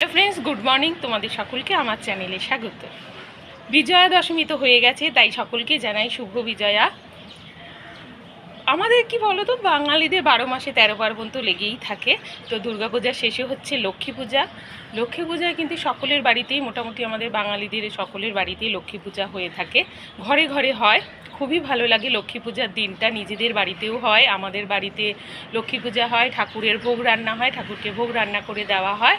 Hello friends, good morning. তোমাদের সকলকে আমার চ্যানেলে স্বাগত। বিজয়া দশমী তো হয়ে গেছে, তাই সকলকে জানাই শুভ বিজয়া। আমাদের কি বলো তো বাঙালিদের বারো মাসে তেরো পার্বণ তো লেগেই থাকে। তো দুর্গাপূজা শেষে হচ্ছে লক্ষ্মী পূজা। লক্ষ্মী পূজায় কিন্তু সকলের বাড়িতেই, মোটামুটি আমাদের বাঙালিদের সকলের বাড়িতেই লক্ষ্মী পূজা হয়ে থাকে। ঘরে ঘরে হয়। খুবই ভালো লাগে লক্ষ্মী পূজার দিনটা। নিজেদের বাড়িতেও হয়, আমাদের বাড়িতে লক্ষ্মী পূজা হয়, ঠাকুরের ভোগ রান্না হয়, ঠাকুরকে ভোগ রান্না করে দেওয়া হয়।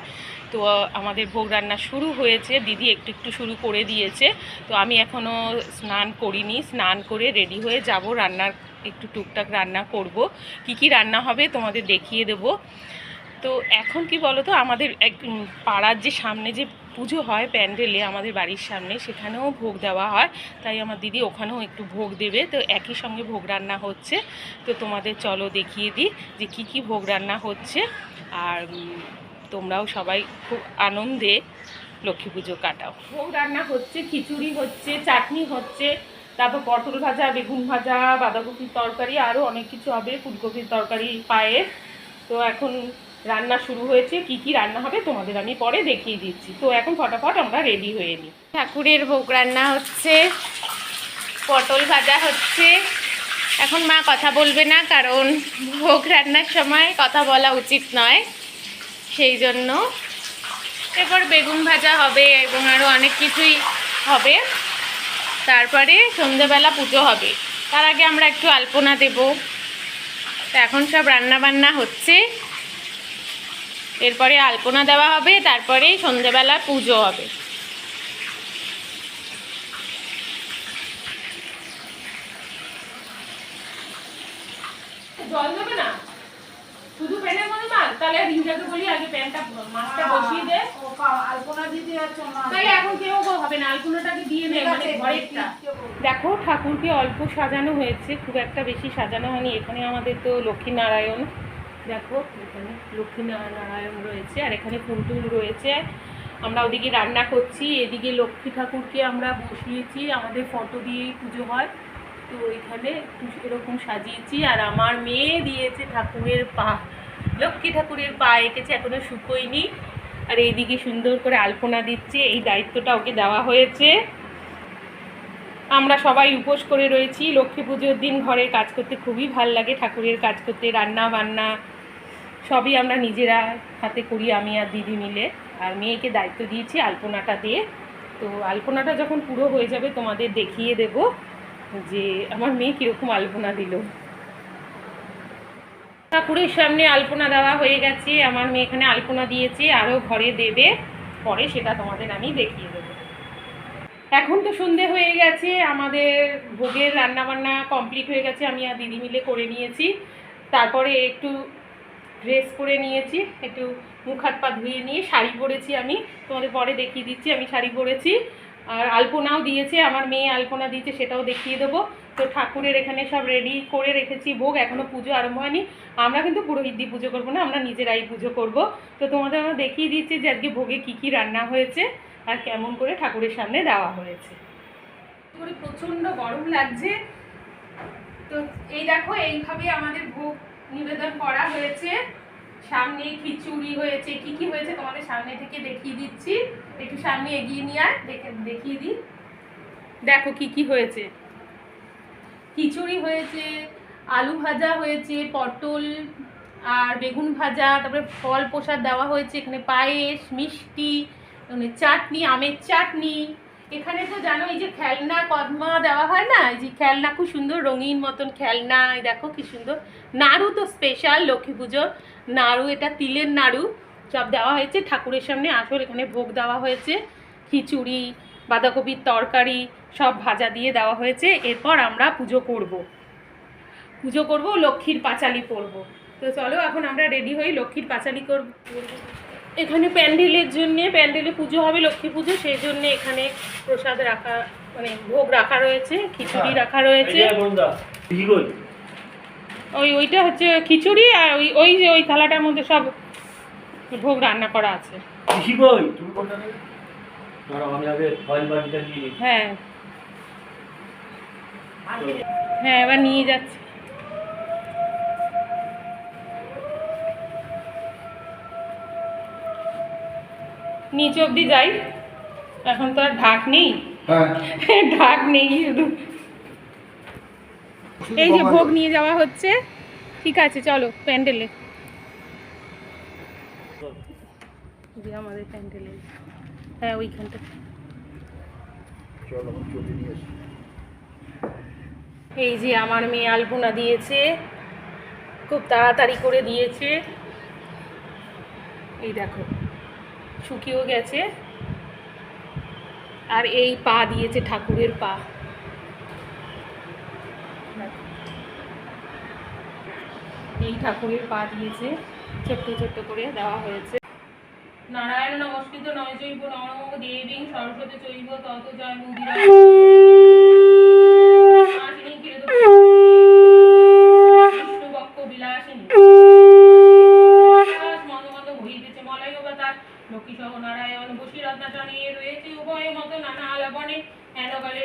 তো আমাদের ভোগ রান্না শুরু হয়েছে। দিদি একটু একটু শুরু করে দিয়েছে। তো আমি এখনও স্নান করিনি। স্নান করে রেডি হয়ে যাব। রান্নার একটু টুকটাক রান্না করব। কি কি রান্না হবে তোমাদের দেখিয়ে দেব। তো এখন কি বলো তো আমাদের এক পাড়ার যে সামনে যে পুজো হয় প্যান্ডেলে আমাদের বাড়ির সামনে, সেখানেও ভোগ দেওয়া হয়। তাই আমার দিদি ওখানেও একটু ভোগ দেবে। তো একই সঙ্গে ভোগ রান্না হচ্ছে। তো তোমাদের চলো দেখিয়ে দিই যে কি কি ভোগ রান্না হচ্ছে। আর তোমরাও সবাই খুব আনন্দে লক্ষ্মী পুজো কাটাও। ভোগ রান্না হচ্ছে খিচুড়ি হচ্ছে চাটনি হচ্ছে তারপর পটল ভাজা বেগুন ভাজা বাঁধাকপির তরকারি আরও অনেক কিছু হবে ফুলকপির তরকারি পায়েস। তো এখন রান্না শুরু হয়েছে কি কি রান্না হবে তোমাদের আমি পরে দেখিয়ে দিচ্ছি। তো এখন ফটাফট আমরা রেডি হয়ে নিই। ঠাকুরের ভোগ রান্না হচ্ছে পটল ভাজা হচ্ছে। এখন মা কথা বলবে না কারণ ভোগ রান্নার সময় কথা বলা উচিত নয়। সেই জন্য। এরপর বেগুন ভাজা হবে এবং আরও অনেক কিছুই হবে। তারপরে সন্ধ্যেবেলা পুজো হবে। তার আগে আমরা একটু আলপনা দেব। তো এখন সব রান্না বান্না হচ্ছে। এরপরে আলপনা দেওয়া হবে, তারপরে সন্ধ্যেবেলা পুজো হবে। জল দেবে না? শুধু প্যানের মধ্যে মাল তাহলে রিঞ্জাকে বলি আগে প্যানটা মাছটা বসিয়ে দে। আলপনা দিতে যাচ্ছ না। তাহলে এখন কেউ হবে না আলপনাটাকে দিয়ে নে মানে ঘরেরটা। দেখো ঠাকুরকে অল্প সাজানো হয়েছে খুব একটা বেশি সাজানো হয়নি এখানে আমাদের তো লক্ষ্মীনারায়ণ। দেখো এখানে লক্ষ্মীনারায়ণ রয়েছে আর এখানে ফুলটুল রয়েছে। আমরা ওদিকে রান্না করছি এদিকে লক্ষ্মী ঠাকুরকে আমরা বসিয়েছি আমাদের ফটো দিয়েই পুজো হয়। তো এখানে একটু এরকম সাজিয়েছি। আর আমার মেয়ে দিয়েছে ঠাকুরের পা। লক্ষ্মী ঠাকুরের পা এঁকেছে, এখনও শুকোয়নি। আর এইদিকে সুন্দর করে আলপনা দিচ্ছে, এই দায়িত্বটা ওকে দেওয়া হয়েছে। আমরা সবাই উপোস করে রয়েছি। লক্ষ্মী পুজোর দিন ঘরের কাজ করতে খুবই ভালো লাগে, ঠাকুরের কাজ করতে, রান্না বান্না সবই আমরা নিজেরা হাতে করি, আমি আর দিদি মিলে। আর মেয়েকে দায়িত্ব দিয়েছি আলপনাটা দিয়ে। তো আলপনাটা যখন পুরো হয়ে যাবে তোমাদের দেখিয়ে দেব। যে আমার মেয়ে কীরকম আলপনা দিল। ঠাকুরের সামনে আলপনা দেওয়া হয়ে গেছে, আমার মেয়ে এখানে আলপনা দিয়েছে আরও ঘরে দেবে, পরে সেটা তোমাদের আমি দেখিয়ে দেবো। এখন তো সন্ধে হয়ে গেছে, আমাদের ভোগের রান্নাবান্না কমপ্লিট হয়ে গেছে, আমি আর দিদি মিলে করে নিয়েছি। তারপরে একটু ড্রেস করে নিয়েছি, একটু মুখ হাত পা ধুয়ে নিয়ে শাড়ি পরেছি আমি। তোমাদের পরে দেখিয়ে দিচ্ছি, আমি শাড়ি পরেছি। আর আলপনাও দিয়েছে, আমার মেয়ে আলপনা দিয়েছে, সেটাও দেখিয়ে দেবো। তো ঠাকুরের এখানে সব রেডি করে রেখেছি ভোগ এখনও পুজো আরম্ভ হয়নি। আমরা কিন্তু পুরোহিত দিয়ে পুজো করব না, আমরা নিজেরাই পুজো করব। তো তোমাদের আমরা দেখিয়ে দিচ্ছি যে আজকে ভোগে কী কী রান্না হয়েছে আর কেমন করে ঠাকুরের সামনে দেওয়া হয়েছে। করে প্রচণ্ড গরম লাগছে। তো এই দেখো, এইভাবে আমাদের ভোগ নিবেদন করা হয়েছে। সামনে খিচুড়ি হয়েছে। কি কি হয়েছে তোমাদের সামনে থেকে দেখিয়ে দিচ্ছি। একটু সামনে এগিয়ে নিয়ে দেখে, দেখিয়ে দিই। দেখো কি কি হয়েছে। খিচুড়ি হয়েছে, আলু ভাজা হয়েছে, পটল আর বেগুন ভাজা, তারপরে ফল প্রসাদ দেওয়া হয়েছে। এখানে পায়েস, মিষ্টি মানে চাটনি, আমের চাটনি। এখানে তো জানো, এই যে খেলনা, কদমা দেওয়া হয় না? এই যে খেলনা, খুব সুন্দর রঙিন মতন খেলনা দেখো কি সুন্দর। নাড়ু তো স্পেশাল লক্ষ্মী পুজোর। নাড়ু, এটা তিলের নাড়ু। সব দেওয়া হয়েছে, ঠাকুরের সামনে আসল, এখানে ভোগ দেওয়া হয়েছে। খিচুড়ি, বাঁধাকপির তরকারি, সব ভাজা দিয়ে দেওয়া হয়েছে। এরপর আমরা পুজো করব। পুজো করব, লক্ষ্মীর পাঁচালি পরব। তো চলো, এখন আমরা রেডি হই লক্ষ্মীর পাঁচালি করব। এখানে প্যান্ডেলের জন্য প্যান্ডেলে পুজো হবে লক্ষ্মী পুজো সেই জন্য এখানে প্রসাদ রাখা মানে ভোগ রাখা রয়েছে খিচুড়ি রাখা রয়েছে। ওই ওইটা হচ্ছে খিচুড়ি আর ওই ওই যে ওই থালাটার মধ্যে সব ভোগ রান্না করা আছে। হ্যাঁ। হ্যাঁ এবার নিয়ে যাচ্ছি। নিচ অবধি যাই। এখন তো আর ঢাক নেই। হ্যাঁ। ঢাক নেই শুধু। এই যে ভোগ নিয়ে যাওয়া হচ্ছে। ঠিক আছে চলো প্যান্ডেলে। আমাদের প্যান্ডেলে। হ্যাঁ ওইখানটা। এই যে আমার মেয়ে আলপনা দিয়েছে। খুব তাড়াতাড়ি করে দিয়েছে। এই দেখো। শুকিয়েও গেছে। আর এই পা দিয়েছে ঠাকুরের পা। এই ঠাকুরের পা দিয়েছে, ছোট্ট ছোট্ট করে দেওয়া হয়েছে। নারায়ণ নমস্কৃত নয় জৈব নম দেবী সরস্বতী চৈব তত জয় মুদিরা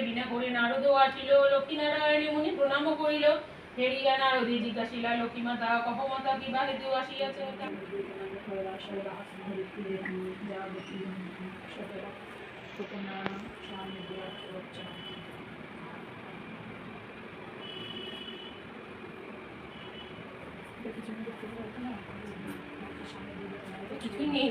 বিনা করে নারদ আসিল লক্ষ্মী নারায়ণী মুনি প্রণাম করিল। হেরিয়া নারদে জিজ্ঞাসিলা লক্ষ্মী মাতা কহমাতা কিবা হেতু আসিয়াছে? কিছুই নেই।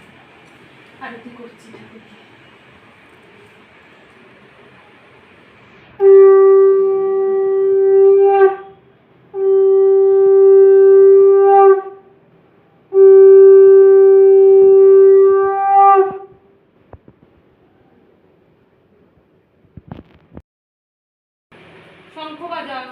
আরতি করছি ঠাকুরকে শঙ্খ বাজাও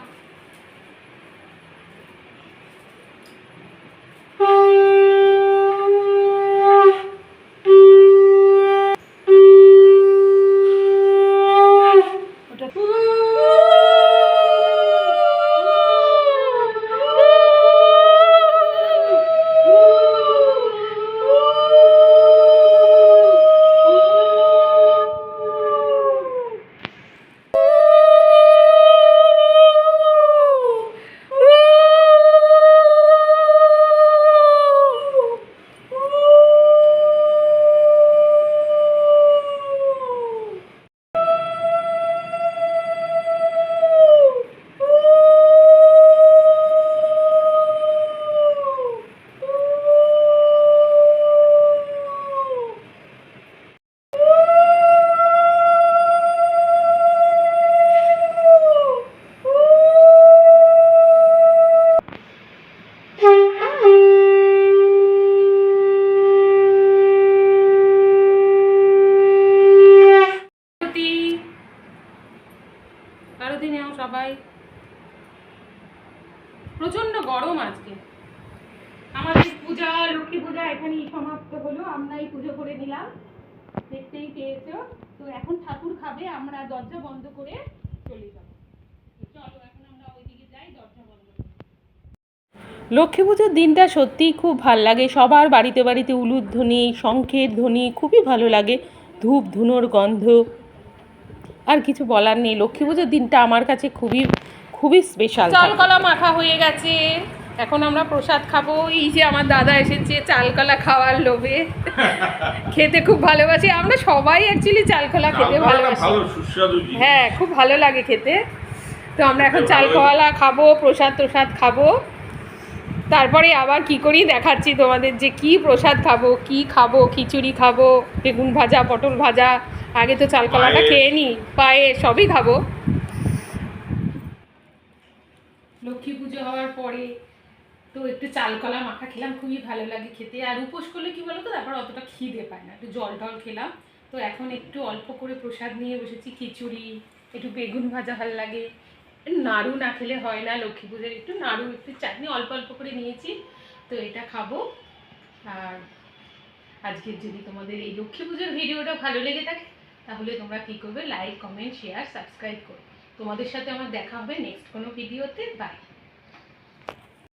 আরতি নেও সবাই প্রচণ্ড গরম আজকে। আমাদের পূজা, লক্ষ্মী পূজা এখানেই সমাপ্ত হলো। আমরাই পুজো করে নিলাম। দেখতেই পেয়েছ। তো এখন ঠাকুর খাবে, আমরা দরজা বন্ধ করে চলে যাব। আমরা যাই, দরজা বন্ধ লক্ষ্মী পুজোর দিনটা সত্যিই খুব ভালো লাগে। সবার বাড়িতে বাড়িতে উলুর ধ্বনি শঙ্খের ধ্বনি খুবই ভালো লাগে। ধূপ ধুনোর গন্ধ। আর কিছু বলার নেই। লক্ষ্মী পুজোর দিনটা আমার কাছে খুবই খুবই স্পেশাল চালকলা মাখা হয়ে গেছে। এখন আমরা প্রসাদ খাব। এই যে আমার দাদা এসেছে চালকলা খাওয়ার লোভে। খেতে খুব ভালোবাসি। আমরা সবাই অ্যাকচুয়ালি চালকলা খেতে ভালোবাসি। ভালো সুস্বাদু জিনিস। হ্যাঁ খুব ভালো লাগে খেতে। তো আমরা এখন চালকলা খাব প্রসাদ প্রসাদ খাব। তারপরে আবার কি করি দেখাচ্ছি তোমাদের যে কি প্রসাদ খাব কি খাব খিচুড়ি খাব বেগুন ভাজা পটল ভাজা আগে তো চালকলাটা। খেয়ে নিই পায়ে সবই খাব। লক্ষ্মী পুজো হওয়ার পরে তো একটু চালকলা মাখা খেলাম খুবই ভালো লাগে খেতে। আর উপোস করলে কি বলতো তারপর অতটা খিদে পায় না। একটু জল টল খেলাম। তো এখন একটু অল্প করে প্রসাদ নিয়ে বসেছি খিচুড়ি একটু বেগুন ভাজা ভালো লাগে। নাড়ু না খেলে হয় না, লক্ষ্মী পুজোর একটু নাড়ু, একটু চাটনি অল্প অল্প করে নিয়েছি। তো এটা খাব। আর আজকের যদি তোমাদের এই লক্ষ্মী পুজোর ভিডিওটা ভালো লেগে থাকে, তাহলে তোমরা কী করবে? লাইক কমেন্ট শেয়ার সাবস্ক্রাইব করো। তোমাদের সাথে আমার দেখা হবে নেক্সট কোনো ভিডিওতে। বাই